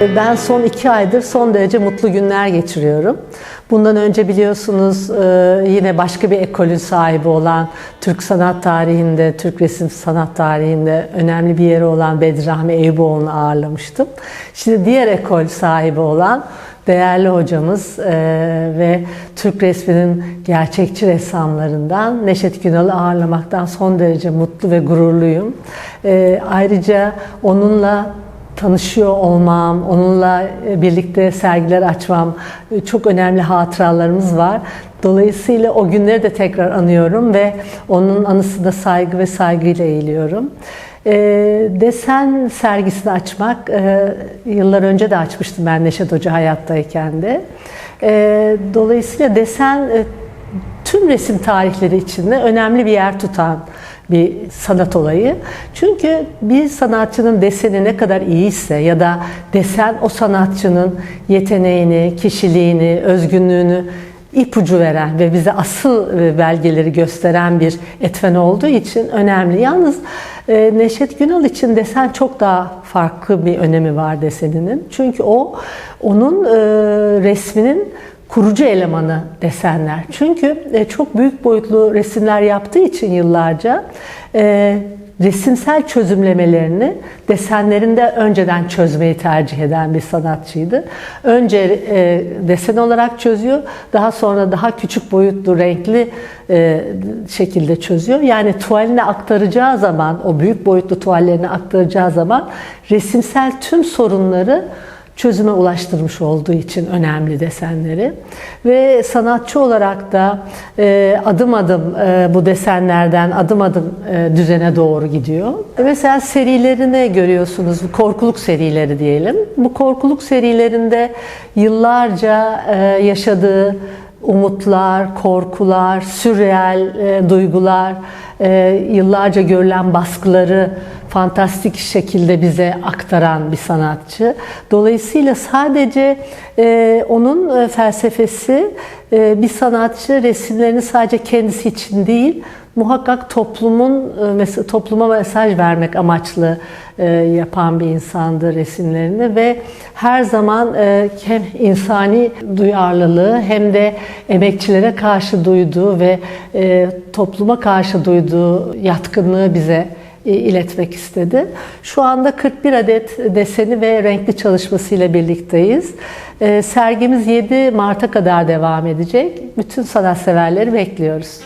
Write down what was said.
Ben son iki aydır son derece mutlu günler geçiriyorum. Bundan önce biliyorsunuz e, yine başka bir ekolün sahibi olan Türk sanat tarihinde, Türk resim sanat tarihinde önemli bir yeri olan Bedirahmi Eyüboğlu'nu ağırlamıştım. Şimdi diğer ekol sahibi olan değerli hocamız e, ve Türk resminin gerçekçi ressamlarından Neşet Günal'ı ağırlamaktan son derece mutlu ve gururluyum. E, ayrıca onunla tanışıyor olmam, onunla e, birlikte sergiler açmam e, çok önemli hatıralarımız var. Dolayısıyla o günleri de tekrar anıyorum ve onun anısına saygı ve saygıyla eğiliyorum. E, desen sergisini açmak, e, yıllar önce de açmıştım ben Neşet Hoca hayattayken de. E, dolayısıyla desen e, tüm resim tarihleri içinde önemli bir yer tutan bir sanat olayı. Çünkü bir sanatçının deseni ne kadar iyiyse ya da desen o sanatçının yeteneğini, kişiliğini, özgünlüğünü ipucu veren ve bize asıl e, belgeleri gösteren bir etmen olduğu için önemli. Yalnız e, Neşet Günal için desen çok daha farklı bir önemi var deseninin. Çünkü o onun e, resminin kurucu elemanı desenler. Çünkü e, çok büyük boyutlu resimler yaptığı için yıllarca e, resimsel çözümlemelerini desenlerinde önceden çözmeyi tercih eden bir sanatçıydı. Önce e, desen olarak çözüyor, daha sonra daha küçük boyutlu, renkli şekilde çözüyor. Yani tuvaline aktaracağı zaman, o büyük boyutlu tuvallerine aktaracağı zaman resimsel tüm sorunları çözüme ulaştırmış olduğu için önemli desenleri ve sanatçı olarak da e, adım adım e, bu desenlerden adım adım e, düzene doğru gidiyor. Mesela serilerini görüyorsunuz, korkuluk serileri diyelim. Bu korkuluk serilerinde yıllarca e, yaşadığı umutlar, korkular, sürreal e, duygular, e, yıllarca görülen baskıları fantastik şekilde bize aktaran bir sanatçı. Dolayısıyla sadece e, onun e, felsefesi e, bir sanatçı resimlerini sadece kendisi için değil, muhakkak toplumun e, topluma mesaj vermek amaçlı e, yapan bir insandı resimlerini ve her zaman hem insani duyarlılığı hem de emekçilere karşı duyduğu ve topluma karşı duyduğu yatkınlığı bize iletmek istedi. Şu anda 41 adet deseni ve renkli çalışmasıyla birlikteyiz. Sergimiz 7 Mart'a kadar devam edecek. Bütün sanatseverleri bekliyoruz.